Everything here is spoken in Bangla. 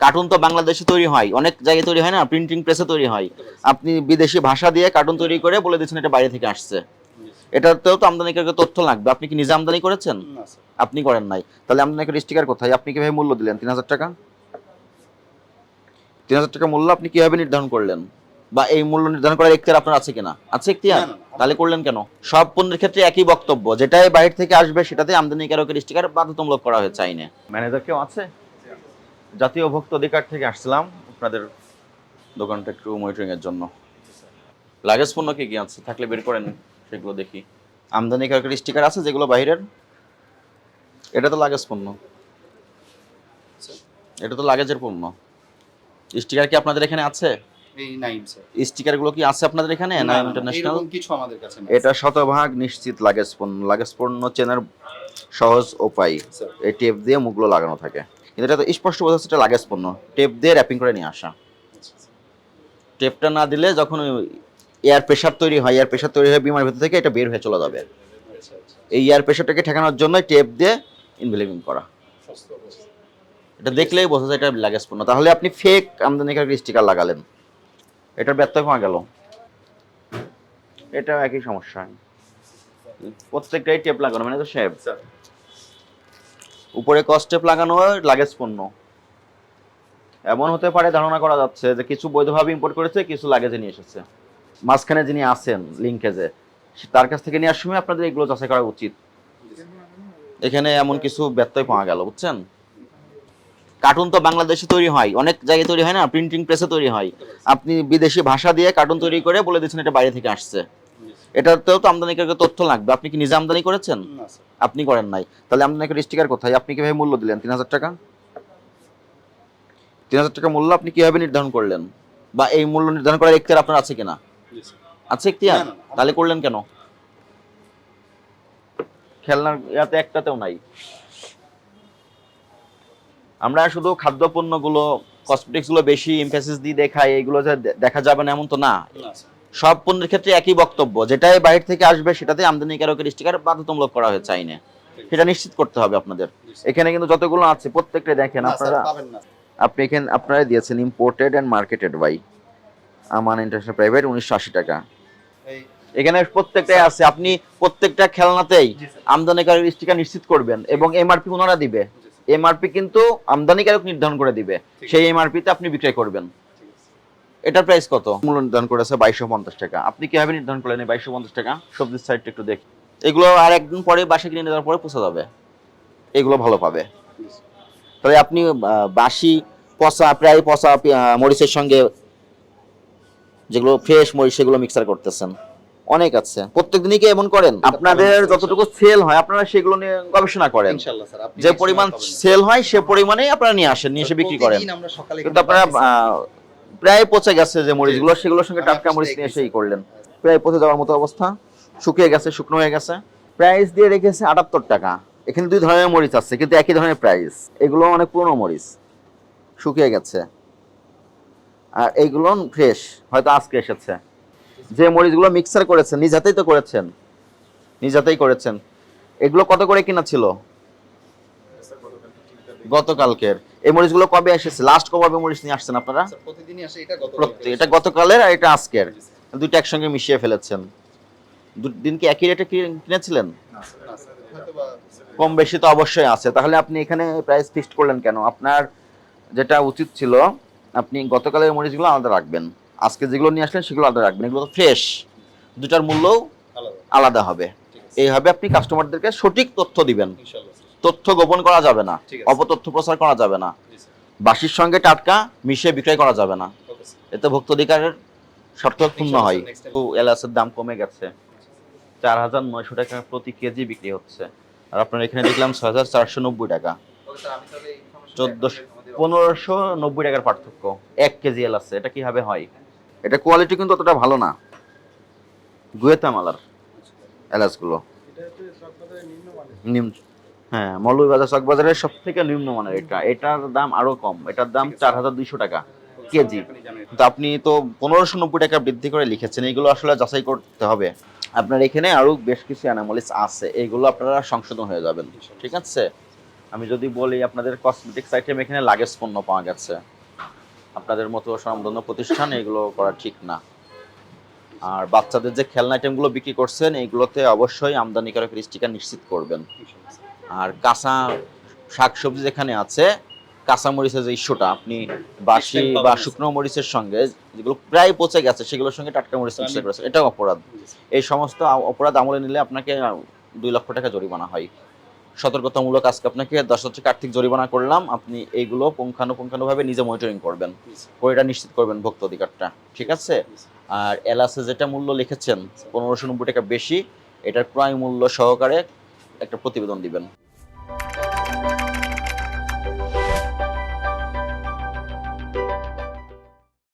কার্টুন তো বাংলাদেশে তৈরি হয় অনেক জায়গায় তৈরি হয় না প্রিন্টিং প্রেসে তৈরি হয়। আপনি বিদেশি ভাষা দিয়ে কার্টুন তৈরি করে বলে দিচ্ছেন এটা বাইরে থেকে আসছে। এটাতেও তো আমদানিকারকের তথ্য লাগবে। আপনি কি নিজে আমদানি করেছেন? আপনি করেন নাই। তাহলে আমদানিকারক স্টিকার কোথায়? আপনি কীভাবে মূল্য দিলেন? তিন হাজার টাকা? তিন হাজার টাকা মূল্য আপনি কীভাবে নির্ধারণ করলেন? বা এই মূল্য নির্ধারণ করার এখতিয়ার আপনার আছে কিনা? আছে এখতিয়ার। তাহলে করলেন কেন? সব পণ্যের ক্ষেত্রে একই বক্তব্য। যেটাই বাইরে থেকে আসবে সেটাতে আমদানিকারকের স্টিকার বাধ্যতামূলক করা হয়েছে আইনে। ম্যানেজার কেউ আছে? জাতীয় ভোক্তা অধিকার থেকে আসছিলাম আপনাদের দোকানটা একটু মনিটরিং এর জন্য। লাগেজ পণ্য কি কি আছে? থাকলে বের করেন সেগুলো দেখি। আমদানিকারকের স্টিকার আছে যেগুলো বাইরের? এটা তো লাগেজ পণ্য। এটা তো লাগেজের পণ্য। স্টিকার কি আপনাদের এখানে আছে? এই স্টিকারগুলো কি আছে আপনাদের এখানে না ইন্টারন্যাশনাল কিছু আমাদের কাছে এটা শতভাগ নিশ্চিত লাগেজ পণ্য। লাগেজ পণ্য চেনার সহজ উপায়। স্যার। এই টেপ দিয়ে মুখগুলো লাগানো থাকে। কিন্তু এটা তো স্পষ্ট বোঝা যাচ্ছে এটা লাগেজ পণ্য। টেপ দিয়ে র্যাপিং করে নিয়ে আসা। টেপটা না দিলে যখন এয়ার প্রেশার তৈরি হয় এয়ার প্রেশার তৈরি হয় বিমার ভেতর থেকে এটা বের হয়ে চলে যাবে। এই এয়ার প্রেশারটাকে ঠেকানোর জন্য টেপ দিয়ে ইনভেলিভিং করা। এটা দেখলেই বোঝা যায় এটা লাগেজ পণ্য। তাহলে আপনি ফেক আমদানিকারক স্টিকার লাগালেন। এটার ব্যর্থ কমা গেল। এটাও একই সমস্যা। প্রত্যেকটাই টেপ লাগানো মানে তো স্যার উপরে কস্টেপ লাগানো লাগেজ পণ্য। এমন হতে পারে ধারণা করা যাচ্ছে যে কিছু বৈধভাবে ইম্পোর্ট করেছে, কিছু লাগেজে নিয়ে এসেছে। মাঝখানে যিনি আছেন লিঙ্কেজে তার কাছ থেকে নেওয়ার সময় আপনাদের এগুলো যাচাই করা উচিত। এখানে এমন কিছু ব্যত্যয় পাওয়া গেল, বুঝছেন? কার্টুন তো বাংলাদেশে তৈরি হয়, অনেক জায়গায় তৈরি হয় না প্রিন্টিং প্রেসে তৈরি হয়। আপনি বিদেশি ভাষা দিয়ে কার্টুন তৈরি করে বলে দিচ্ছেন এটা বাইরে থেকে আসছে। এটাতেও তো আমদানিকারকের তথ্য লাগবে। আপনি কি নিজে আমদানি করেছেন? আপনি করেন নাই। তাহলে আমদানিকারক স্টিকার কোথায়? আপনি কীভাবে মূল্য দিলেন? তিন হাজার টাকা? তিন হাজার টাকা মূল্য আপনি কীভাবে নির্ধারণ করলেন? বা এই মূল্য নির্ধারণ করার এখতিয়ার আপনার আছে কিনা? আছে এখতিয়ার। তাহলে করলেন কেন? খেলনার ইয়াতে একটাতেও নাই। আমরা শুধু খাদ্যপণ্যগুলো কসমেটিক্সগুলো বেশি এমফাসিস দিয়ে দেখাই এগুলো যে দেখা যাবে না এমন তো না? সব পণ্যের ক্ষেত্রে একই বক্তব্য। যেটাই বাইরে থেকে আসবে সেটাতে আমদানিকারকের স্টিকার বাধ্যতামূলক করা হয়েছে আইনে। সেটা নিশ্চিত করতে হবে আপনাদের। এখানে কিন্তু যতগুলো আছে প্রত্যেকটা দেখেন আপনারা আপনি এখানে আপনারা দিয়েছেন imported and marketed by Aman international private উনিশশো আশি টাকা। এখানে প্রত্যেকটাই আছে। আপনি প্রত্যেকটা খেলনাতেই জি স্যার। আমদানিকারক স্টিকার নিশ্চিত করবেন এবং এমআরপি ওনারা দিবে। এমআরপি কিন্তু আমদানিকারক নির্ধারণ করে দিবে। সেই এমআরপিতে আপনি বিক্রয় করবেন। এটার প্রাইস কত? মূল্য নির্ধারণ করেছে বাইশশো পঞ্চাশ টাকা। আপনি কীভাবে নির্ধারণ করলেন এই বাইশশো পঞ্চাশ টাকা? সবজির সাইডটা একটু দেখি। এগুলো আর একদিন পরে বাসে কিনে নেওয়ার পরে পৌঁছে যাবে। এগুলো ভালো পাবে। তাহলে আপনি বাসি পচা প্রায় পচা মরিচের সঙ্গে যেগুলো ফ্রেশ মরিচ সেগুলো মিক্সার করতেছেন। অনেক আছে। প্রত্যেক দিনই কি এমন করেন? আপনাদের যতটুকু সেল হয় আপনারা সেগুলো নিয়ে গবেষণা করেন। ইনশাআল্লাহ স্যার আপনি যে পরিমাণ সেল হয় সে পরিমাণেই আপনারা নিয়ে আসেন নিয়ে এসে বিক্রি করেন। প্রতিদিন আমরা সকালে কিন্তু আপনারা প্রায় পচে গেছে যে মরিচগুলো সেগুলোর সঙ্গে টাটকা মরিচ নিয়ে এসেই করলেন। প্রায় পচে যাওয়ার মতো অবস্থা। শুকিয়ে গেছে শুকনো হয়ে গেছে। প্রাইস দিয়ে রেখেছে আটাত্তর টাকা। এখানে দুই ধরনের মরিচ আছে কিন্তু একই ধরনের প্রাইস এগুলো অনেক পুরনো মরিচ। শুকিয়ে গেছে। আর এইগুলো ফ্রেশ হয়তো আজকে এসেছে। যে মরিচগুলো মিক্সার করেছেন নিজ হাতেই তো করেছেন। নিজ হাতেই করেছেন। এগুলো কত করে কিনা ছিল? গতকালকের। এই মরিচগুলো কবে এসেছে লাস্ট কবে মরিচ নিয়ে আসছেন আপনারা? স্যার প্রতিদিনই আসে এটা গত প্রত্যেক এটা গতকালের আর এটা আজকের। দুইটা একসঙ্গে মিশিয়ে ফেলেছেন। দিন কি একই রেটে কিনেছিলেন? না স্যার কম বেশি তো অবশ্যই আছে। তাহলে আপনি এখানে প্রাইস ফিক্সড করলেন কেন? আপনার যেটা উচিত ছিল আপনি গতকালের মরিচগুলো আলাদা রাখবেন। আজকে যেগুলো নিয়ে আসলেন সেগুলো আলাদা রাখবেন। এগুলো তো ফ্রেশ দুটার মূল্যও আলাদা হবে। এইভাবে আপনি কাস্টমারদেরকে সঠিক তথ্য দিবেন। তথ্য গোপন করা যাবে না অপতথ্য প্রচার করা যাবে না। বাসির সঙ্গে টাটকা মিশিয়ে বিক্রয় করা যাবে না। এতে ভোক্ত অধিকারের শর্ত পূর্ণ হয়। এলাচের দাম কমে গেছে। চার হাজার নয়শো টাকা প্রতি কেজি বিক্রি হচ্ছে। আর আপনার এখানে দেখলাম ছয় হাজার চারশো নব্বই টাকা। চোদ্দশো পনেরোশো নব্বই টাকার পার্থক্য। এক কেজি এলাচ এটা কীভাবে হয়? এটা কোয়ালিটি কিন্তু অতটা ভালো না। গুয়েতামালার এলাচগুলো নিম্ন হ্যাঁ মৌলভীবাজার চকবাজারের সব থেকে নিম্নমানের এটা। এটার দাম আরও কম। এটার দাম চার হাজার দুইশো টাকা কেজি। কিন্তু আপনি তো পনেরোশো নব্বই টাকা বৃদ্ধি করে লিখেছেন। এগুলো আসলে যাচাই করতে হবে। আপনার এখানে আরও বেশ কিছু অ্যানামলিস আছে। এগুলো আপনারা সংশোধন হয়ে যাবেন। ঠিক আছে? আমি যদি বলি আপনাদের কসমেটিক্স আইটেম এখানে লাগেজ পণ্য পাওয়া গেছে। আপনাদের মতো স্বনামধন্য প্রতিষ্ঠান এগুলো করা ঠিক না। আর বাচ্চাদের যে খেলনা আইটেমগুলো বিক্রি করছেন এইগুলোতে অবশ্যই আমদানিকারকের স্টিকার নিশ্চিত করবেন। আর কাঁচা শাকসবজি যেখানে আছে কাঁচা মরিচের যে ইস্যুটা আপনি বাসি বা শুকনো মরিচের সঙ্গে যেগুলো প্রায় পচে গেছে সেগুলোর সঙ্গে টাটকা মরিচ মিক্স করেছে। এটাও অপরাধ। এই সমস্ত অপরাধ আমলে নিলে আপনাকে দুই লক্ষ টাকা জরিমানা হয়। সতর্কতামূলক আজকে আপনাকে দশ টাকা আর্থিক জরিমানা করলাম। আপনি এইগুলো পুঙ্খানুপুঙ্খানুভাবে নিজে মনিটরিং করবেন। করে এটা নিশ্চিত করবেন ভোক্তা অধিকারটা। ঠিক আছে? আর এলাসে যেটা মূল্য লিখেছেন পনেরোশো নব্বই টাকা বেশি এটার ক্রয় মূল্য সহকারে একটা প্রতিবেদন দিবেন।